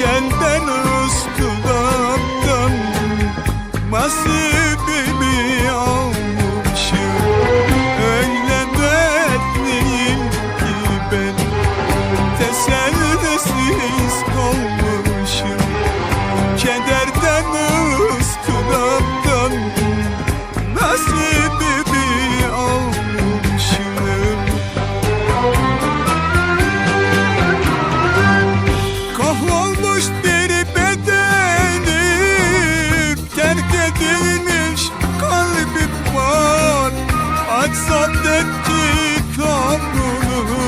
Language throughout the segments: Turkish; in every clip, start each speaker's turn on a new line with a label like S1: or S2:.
S1: Gel ben Üsküdar'dan Nasıl Hak zannetti kanunu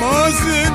S1: Mazi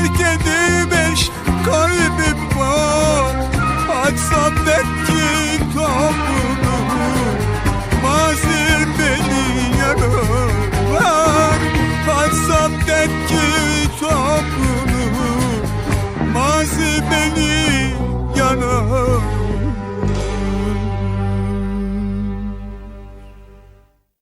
S1: Herkes